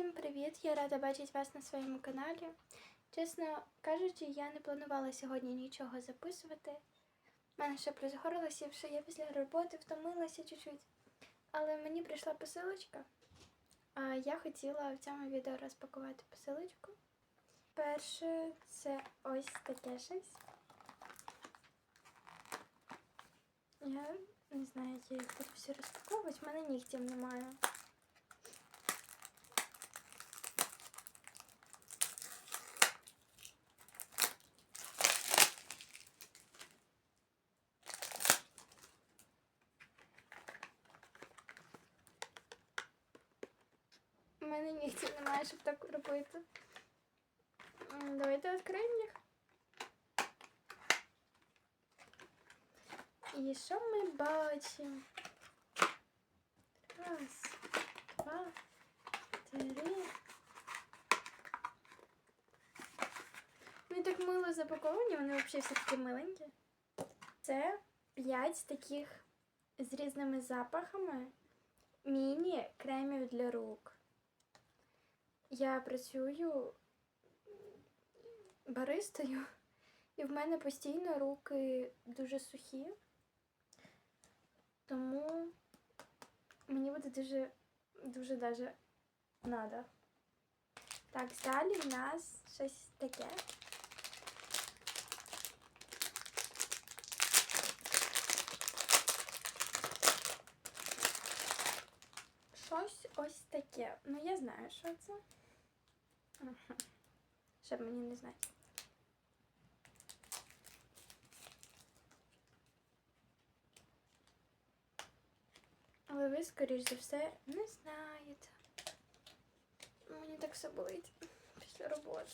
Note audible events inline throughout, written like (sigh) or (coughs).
Всім привіт! Я рада бачити вас на своєму каналі. Чесно кажучи, я не планувала сьогодні нічого записувати. У мене ще плюс горло сівши, я після роботи втомилася чуть-чуть. Але мені прийшла посилочка. А я хотіла в цьому відео розпакувати посилочку. Перше це ось таке щось. Я не знаю, як я їх буду розпаковувати. В мене нігтів немає. У мене немає, щоб так робити. Давайте відкриємо їх. І що ми бачимо? Раз, два, три. Вони так мило запаковані, вони взагалі всі такі миленькі. Це п'ять таких з різними запахами міні-кремів для рук. Я працюю баристою, і в мене постійно руки дуже сухі. Тому мені буде дуже, дуже даже надо. Так, далі в нас щось таке. Щось ось таке. Ну, я знаю, що це. (laughs) Щоб мені не знати. Але ви, скоріш за все, не знаєте. Мені так все болить після роботи.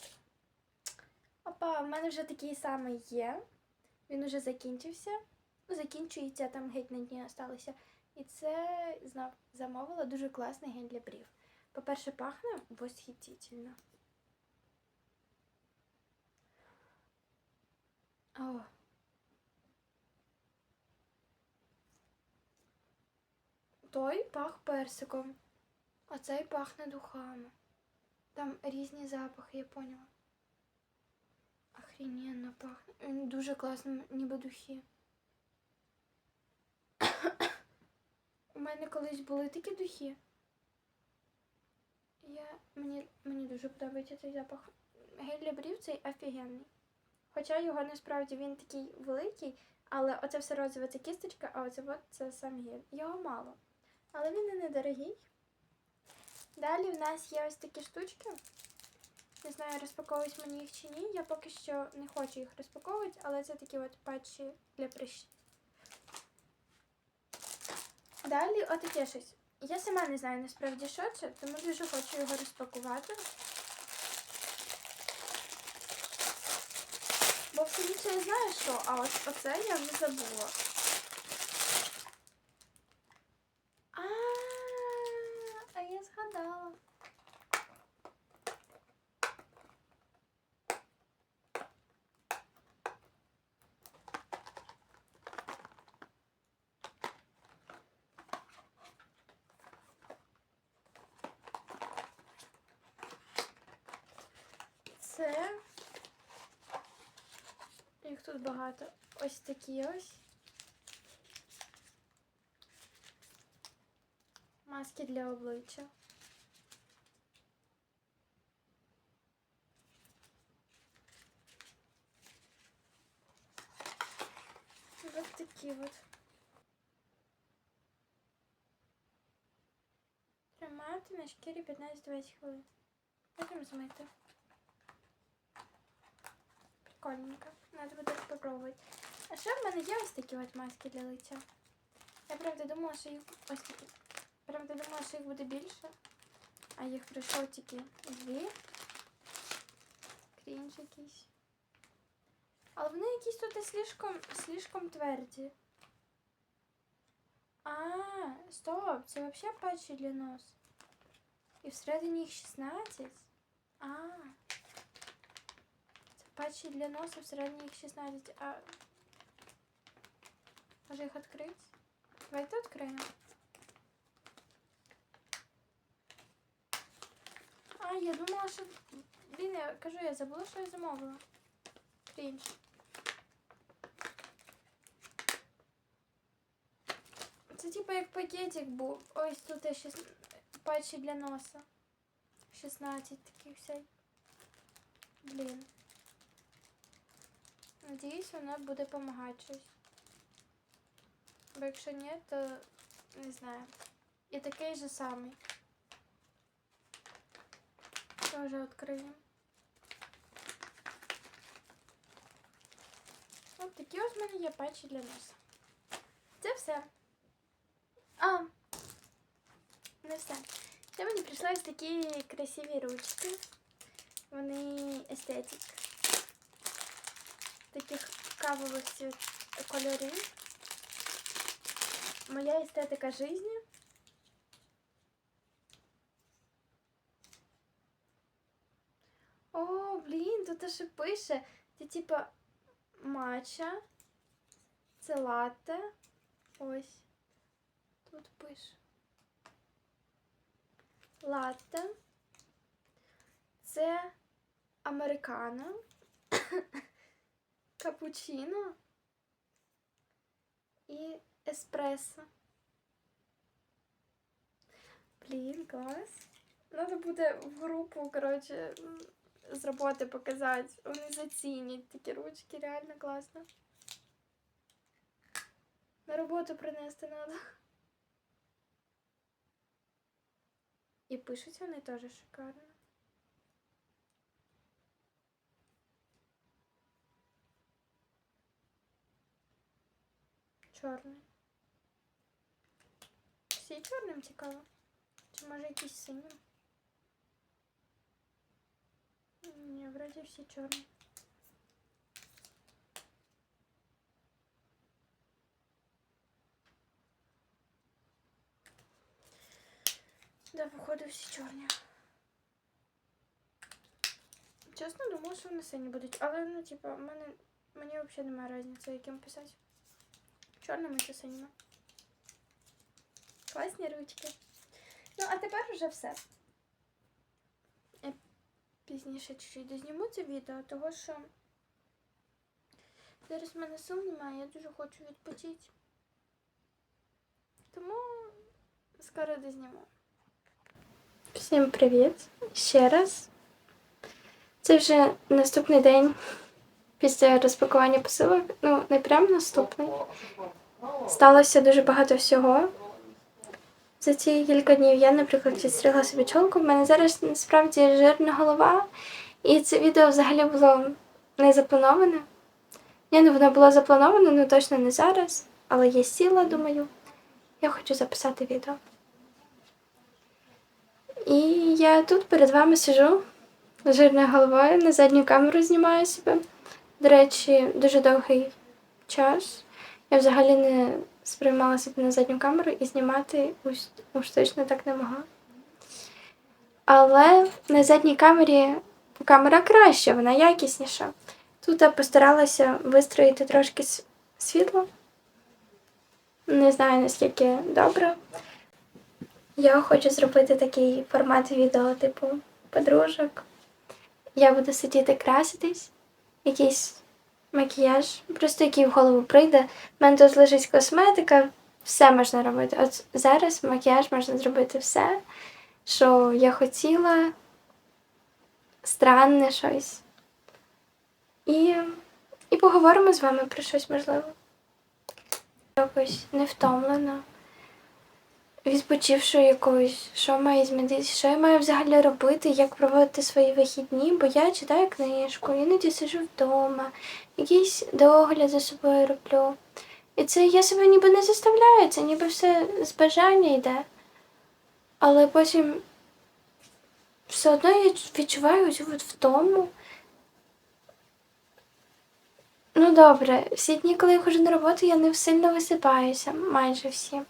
Опа, в мене вже такий самий є. Він уже закінчився. Ну, закінчується, там геть на дні осталося. І це замовила дуже класний гель для брів. По-перше, пахне восхитительно. О. Той пах персиком, а цей пахне духами. Там різні запахи, я поняла. Охрененно пахне. Дуже класно, ніби духи. У мене колись були такі духи. Я, мені, мені дуже подобається цей запах. Гель для брів цей офігенний. Хоча його насправді він такий великий, але оце все розове це кісточка, а оце от це сам гель. Його мало. Але він і недорогий. Далі в нас є ось такі штучки. Не знаю, розпаковують мені їх чи ні. Я поки що не хочу їх розпаковувати, але це такі от патчі для прищів. Далі отаке щось. Я сама не знаю насправді, що це, тому дуже хочу його розпакувати. Бо в це знаю, що, а ось оце я вже забула. А, а я згадала. Це їх тут багато. Ось такі ось. Маски для обличчя. Ось такі от. Тримати на шкірі 15-20 хвилин. Потім змити. Прикольненько. Надо буде попробувати. А ще в мене є ось такі от маски для лиця. Я правда думала, що їх ось такі. Правда думала, що їх буде більше. А їх прийшло тільки дві. Крінж якийсь. Але вони якісь тут і слишком, слишком тверді. А, стоп, це взагалі патчі для нос. І всередині їх 16. А. Патчі для носа всередині їх 16. А може їх відкрити? Давайте відкриємо. я думала, що. Блін, я кажу, я забула, що я замовила. Крінж. Це типа як пакетик був. Ось тут є шіс... патчі для носа. 16 таких всяких. Блін. Надіюсь, вона буде допомагати щось. Бо якщо ні, то не знаю. І такий же самий. Тоже відкриємо. Ось такі ось в мене є патчі для носа. Це все. А, не все. Ще мені прийшли ось такі красиві ручки. Вони естетик. Таких кавових кольорів. Моя естетика жизни. О, блін, тут ще пише. Це типа матча. Це латте. Ось. Тут пише. Латте. Це американо. (coughs) Капучино. І еспресо. Блін, клас. Надо буде в групу, коротше, з роботи показати. Вони зацінять такі ручки, реально класно. На роботу принести надо. І пишуть вони теж шикарно. Чорний. Всі чорним цікаво? Чи може якийсь синім? Ні, вроді всі чорні. Да, походу всі чорні. Чесно, думала, що вони сині будуть, але ну, типа, мене мені взагалі немає різниці, яким писати. Чорними чи синіми. Класні ручки. Ну, а тепер вже все. Пізніше чуть-чуть дозніму це відео, того що зараз в мене сил немає, я дуже хочу відпочити. Тому скоро дозніму. Всім привіт ще раз. Це вже наступний день після розпакування посилок. Ну, не прям наступний. Сталося дуже багато всього. За ці кілька днів я, наприклад, відстригла собі чолку. В мене зараз насправді жирна голова, і це відео взагалі було не заплановане. Ні, ну воно було заплановане, ну точно не зараз, але я сіла, думаю, я хочу записати відео. І я тут перед вами сижу жирною головою, на задню камеру знімаю себе. До речі, дуже довгий час. Я взагалі не сприймала себе на задню камеру і знімати уж, уж точно так не могла. Але на задній камері камера краща, вона якісніша. Тут я постаралася вистроїти трошки світло. Не знаю наскільки добре. Я хочу зробити такий формат відео, типу подружок. Я буду сидіти краситись, якийсь макіяж, просто який в голову прийде. У мене тут лежить косметика, все можна робити. От зараз макіяж можна зробити все, що я хотіла, странне щось. І, і поговоримо з вами про щось можливе. Якось не втомлена, відпочивши якось, що має змінитися, що я маю взагалі робити, як проводити свої вихідні, бо я читаю книжку, іноді сиджу вдома, якийсь догляд за собою роблю. І це я себе ніби не заставляю, це ніби все з бажання йде. Але потім все одно я відчуваю цю втому. Ну добре, всі дні, коли я ходжу на роботу, я не сильно висипаюся, майже всі.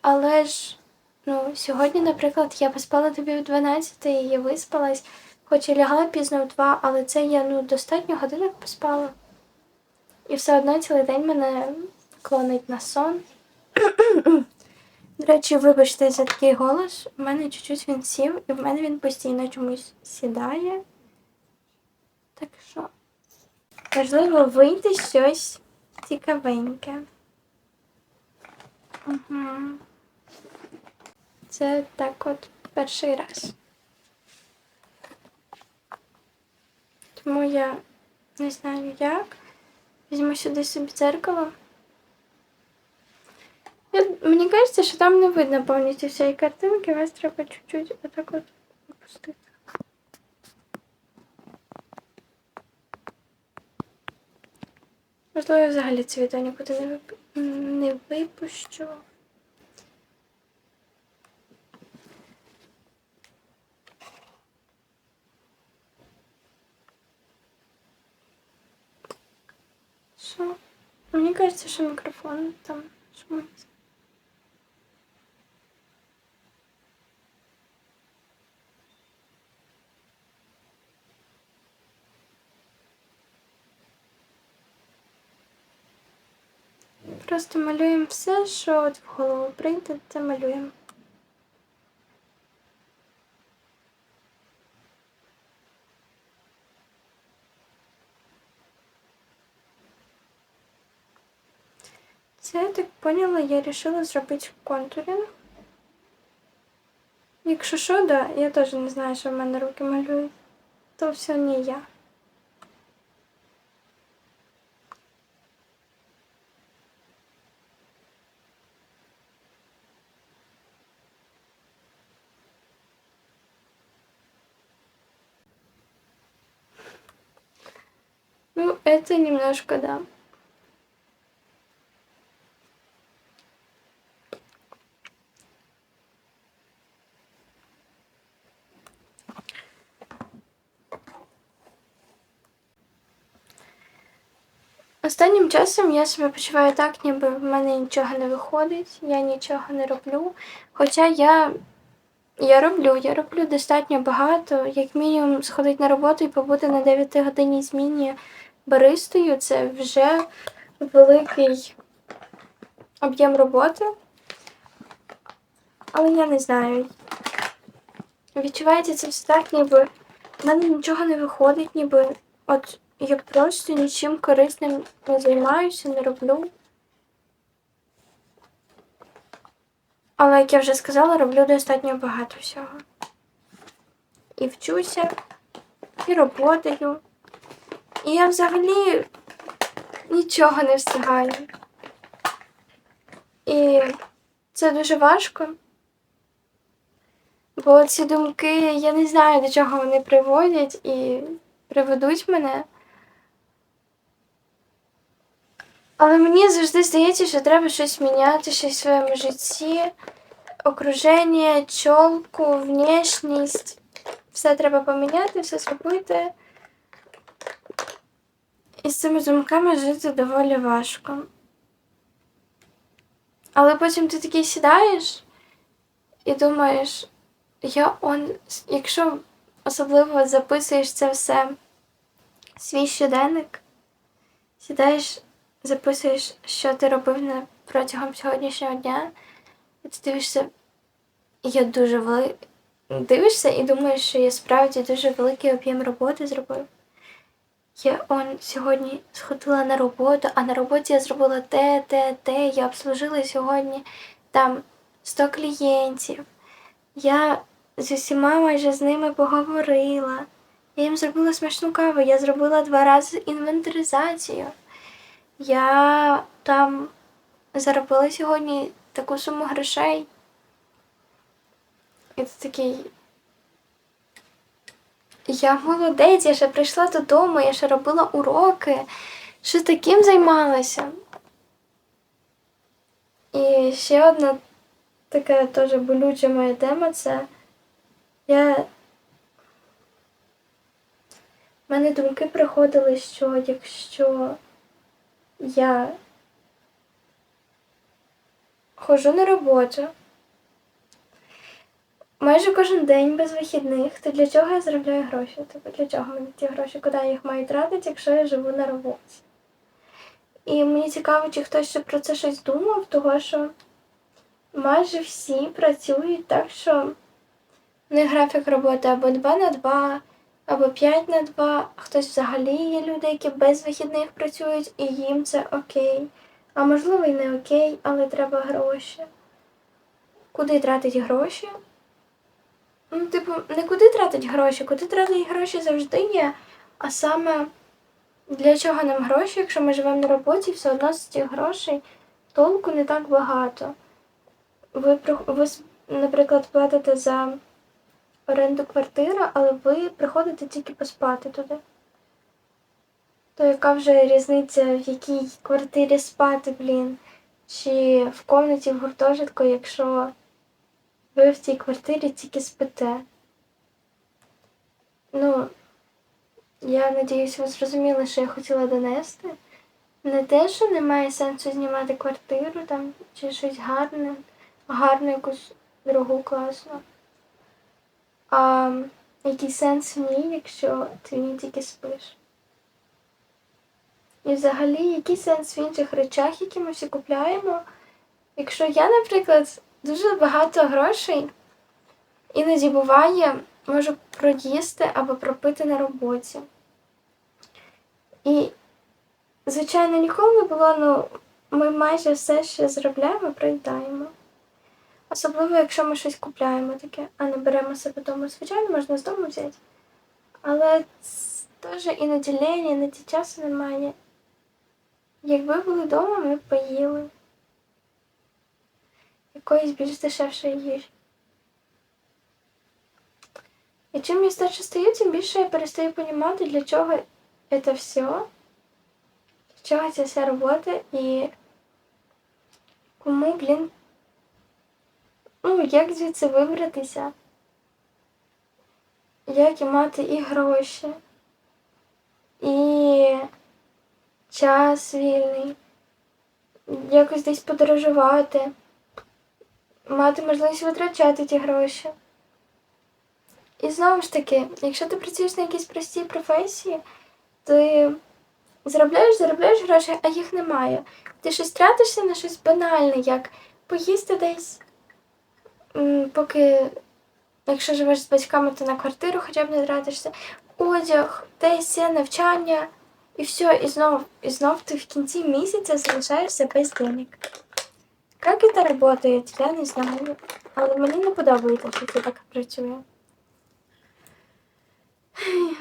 Але ж, ну, сьогодні, наприклад, я поспала тобі в 12 і я виспалась, хоч і лягла пізно в 2, але це я ну, достатньо годинок поспала. І все одно цілий день мене клонить на сон. До речі, вибачте за такий голос. У мене чуть-чуть він сів, і в мене він постійно чомусь сідає. Так що важливо вийти щось цікавеньке. Угу. Це так от перший раз. Тому я не знаю як. Візьму сюди собі дзеркало. Я, мені кажеться, що там не видно повністю всієї картинки, вас треба чуть-чуть отак от опустити. Можливо, я взагалі це відео нікуди не, вип... не випущу. Що? Мені кажеться, що мікрофон там шумить. Просто малюємо все, що от в голову прийде, це малюємо. Поняла, я вирішила зробити контуринг. Якщо що, да, я теж не знаю, що в мене руки малюють. То все не я. Ну, это немножко, да. Останнім часом я себе почуваю так, ніби в мене нічого не виходить, я нічого не роблю. Хоча я, я роблю, я роблю достатньо багато, як мінімум сходити на роботу і побути на 9 годині зміні баристою це вже великий об'єм роботи. Але я не знаю. Відчувається це все так, ніби в мене нічого не виходить, ніби от я просто нічим корисним не займаюся, не роблю. Але, як я вже сказала, роблю достатньо багато всього. І вчуся, і роботаю. І я взагалі нічого не встигаю. І це дуже важко. Бо ці думки, я не знаю, до чого вони приводять і приведуть мене. Але мені завжди здається, що треба щось міняти, щось в своєму житті, окруження, чолку, внешність. Все треба поміняти, все зробити. І з цими думками жити доволі важко. Але потім ти такий сідаєш і думаєш, я он, якщо особливо записуєш це все свій щоденник, сідаєш, записуєш, що ти робив протягом сьогоднішнього дня, і ти дивишся, я дуже вели... дивишся і думаєш, що я справді дуже великий об'єм роботи зробив. Я он сьогодні сходила на роботу, а на роботі я зробила те, те, те. Я обслужила сьогодні там 100 клієнтів. Я з усіма майже з ними поговорила. Я їм зробила смачну каву, я зробила два рази інвентаризацію. Я там заробила сьогодні таку суму грошей. І це такий. Я молодець, я ще прийшла додому, я ще робила уроки, ще таким займалася. І ще одна така теж болюча моя тема це я. У мене думки приходили, що якщо я ходжу на роботу, майже кожен день без вихідних, то для чого я заробляю гроші? Тобто для чого мені ті гроші, куди я їх маю тратити, якщо я живу на роботі? І мені цікаво, чи хтось ще про це щось думав, того що майже всі працюють так, що в них графік роботи або 2 на 2, або 5 на 2. Хтось взагалі є люди, які без вихідних працюють, і їм це окей. А можливо і не окей, але треба гроші. Куди тратить гроші? Ну, типу, не куди тратить гроші, куди тратить гроші завжди є. А саме для чого нам гроші, якщо ми живемо на роботі, все одно з цих грошей толку не так багато. Ви, ви наприклад, платите за оренду квартири, але ви приходите тільки поспати туди. То яка вже різниця, в якій квартирі спати, блін, чи в комнаті в гуртожитку, якщо ви в цій квартирі тільки спите? Ну, я надіюсь, ви зрозуміли, що я хотіла донести. Не те, що немає сенсу знімати квартиру там чи щось гарне, гарну якусь дорогу класну. А який сенс в ній, якщо ти ній тільки спиш? І взагалі, який сенс в інших речах, які ми всі купляємо? Якщо я, наприклад, дуже багато грошей іноді буває, можу проїсти або пропити на роботі. І, звичайно, ніколи не було, ну, ми майже все, що заробляємо, проїдаємо. Особливо, якщо ми щось купляємо таке, а не беремо себе вдома. Звичайно, можна з дому взяти. Але теж іноді лень, іноді часу немає. Якби були вдома, ми б поїли. Якоїсь більш дешевшої їжі. І чим я старше стаю, тим більше я перестаю розуміти, для чого це все, для чого ця вся робота і кому, блін, ну, як звідси вибратися, як і мати і гроші, і час вільний, якось десь подорожувати, мати можливість витрачати ті гроші. І знову ж таки, якщо ти працюєш на якійсь простій професії, ти заробляєш, заробляєш гроші, а їх немає. Ти щось тратишся на щось банальне, як поїсти десь, поки, якщо живеш з батьками, то на квартиру хоча б не тратишся, одяг, десь є навчання, і все, і знов, і знов ти в кінці місяця залишаєшся без денег. Як це працює, я не знаю. Але мені не подобається, що це так працює.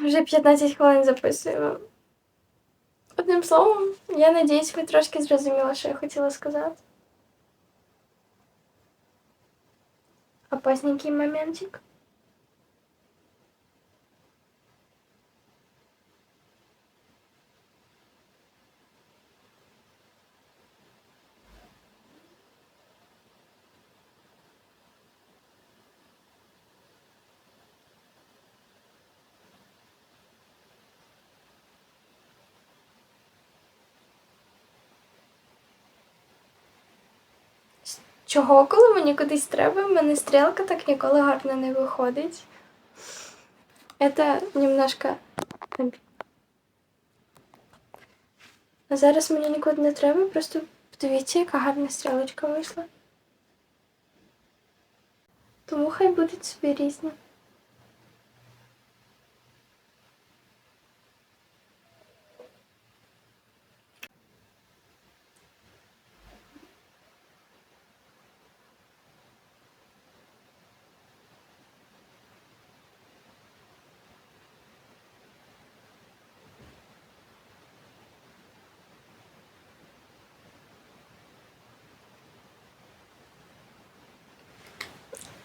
Вже 15 хвилин записую. Одним словом, я надіюсь, ви трошки зрозуміли, що я хотіла сказати. Опасненький моментик. Чого, коли мені кудись треба, в мене стрілка так ніколи гарно не виходить. Це немножко. А зараз мені нікуди не треба, просто подивіться, яка гарна стрілочка вийшла. Тому хай будуть собі різні.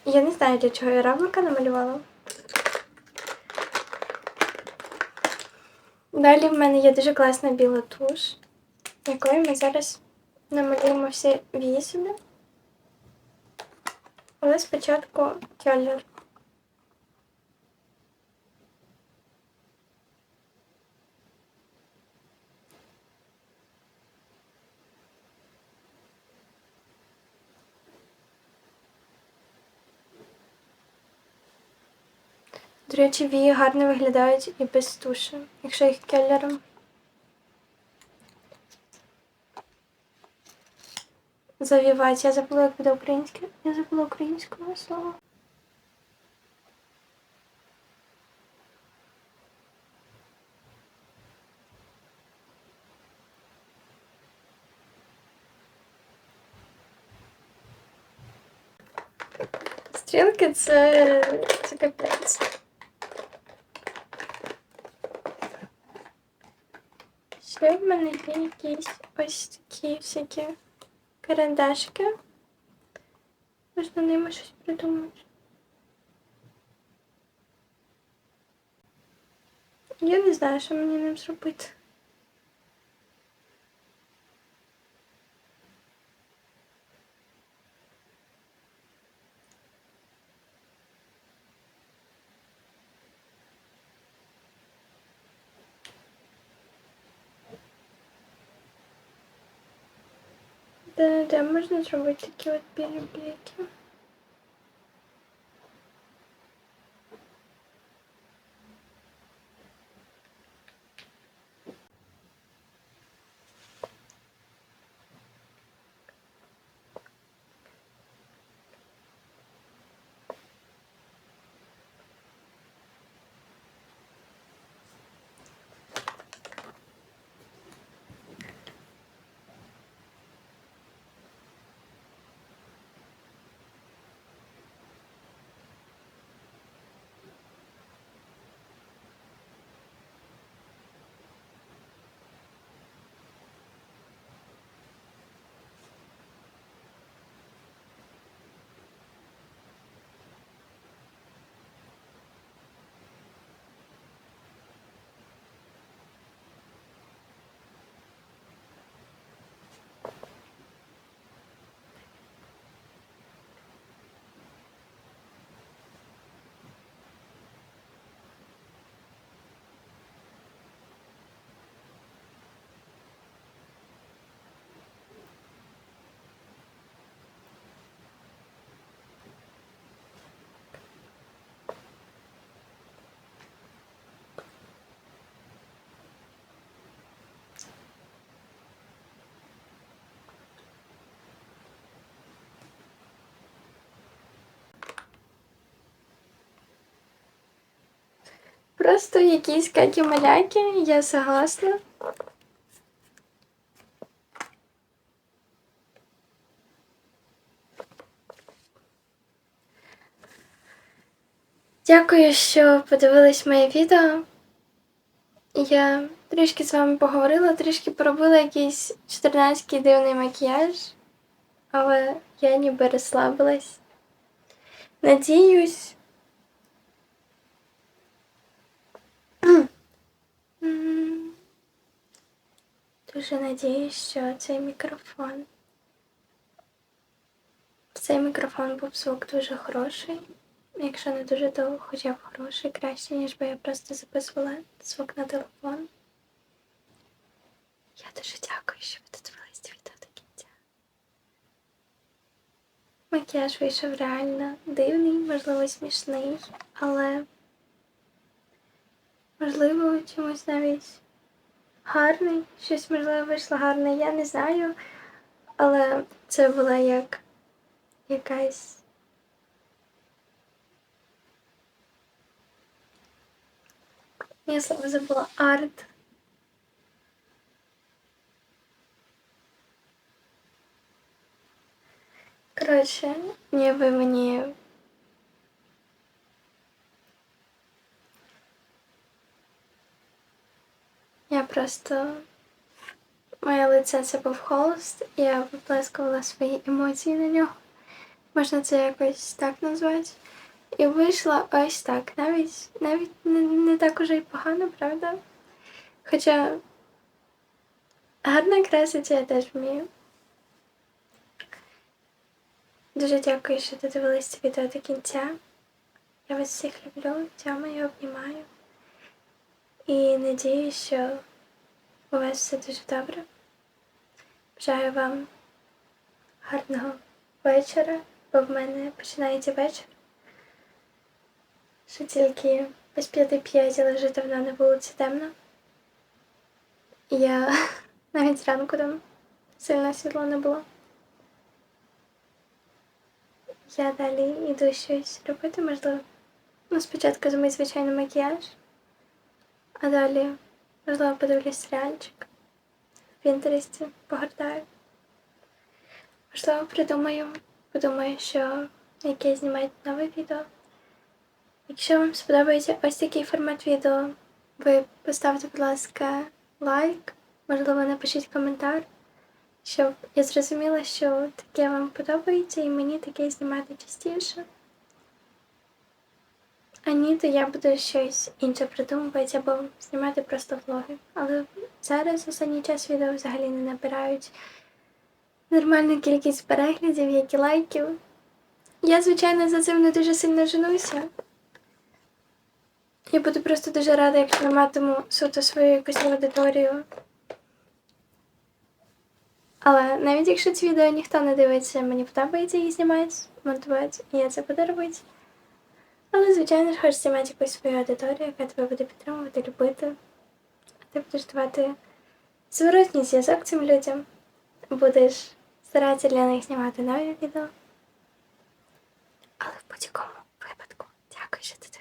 Я не знаю, для чого я равлика намалювала. Далі в мене є дуже класна біла туш, якою ми зараз намалюємо всі вії собі. Але спочатку колір. До речі, вії гарно виглядають і без туші, якщо їх келлером. завівати. Я забула, як буде українське. Я забула українського слова. Стрілки це капець. Ще в мене є якісь ось такі всякі карандашики. Можна ними щось придумати. Я не знаю, що мені ним зробити. Де, да, можна зробити такі от білі бліки? Просто якісь какі-маляки, я согласна. Дякую, що подивились моє відео. Я трішки з вами поговорила, трішки поробила якийсь 14-й дивний макіяж, але я ніби розслабилась. Надіюсь. Дуже надіюсь, що цей мікрофон. Цей мікрофон був звук дуже хороший. Якщо не дуже довго, хоча б хороший, краще, ніж би я просто записувала звук на телефон. Я дуже дякую, що ви додивились відео до кінця. Макіяж вийшов реально дивний, можливо, смішний, але можливо чомусь навіть гарний. Щось можливо вийшло гарне, я не знаю. Але це була як якась. Я слово забула арт. Коротше, ніби мені Я просто моє лице це був холст, я виплескувала свої емоції на нього. Можна це якось так назвати. І вийшла ось так. Навіть навіть не, не так уже й погано, правда? Хоча гарно краситься я теж вмію. Дуже дякую, що додивились це відео до кінця. Я вас всіх люблю, тямаю, обнімаю. І надіюсь, що у вас все дуже добре. Бажаю вам гарного вечора, бо в мене починається вечір. Що тільки без п'яти п'ять, але давно на вулиці темно. Я (laughs) навіть зранку там сильно світло не було. я далі йду щось робити, можливо. Ну, спочатку змий звичайно макіяж, а далі, можливо, подивлюсь серіальчик в Пінтересті, погортаю. Можливо, придумаю, подумаю, що яке знімати нове відео. Якщо вам сподобається ось такий формат відео, ви поставте, будь ласка, лайк, можливо, напишіть коментар, щоб я зрозуміла, що таке вам подобається і мені таке знімати частіше. А ні, то я буду щось інше придумувати або знімати просто влоги. Але зараз останній час відео взагалі не набирають нормальну кількість переглядів, як і лайків. Я, звичайно, за цим не дуже сильно женуся. Я буду просто дуже рада, якщо матиму суто свою якусь аудиторію. Але навіть якщо ці відео ніхто не дивиться, мені подобається їх знімати, монтувати, і я це буду робити. Але, звичайно ж, хочеться мати якусь свою аудиторію, яка тебе буде підтримувати, любити, а ти будеш давати зворотній зв'язок цим людям. Будеш старатися для них знімати нові відео. Але в будь-якому випадку, дякую, що ти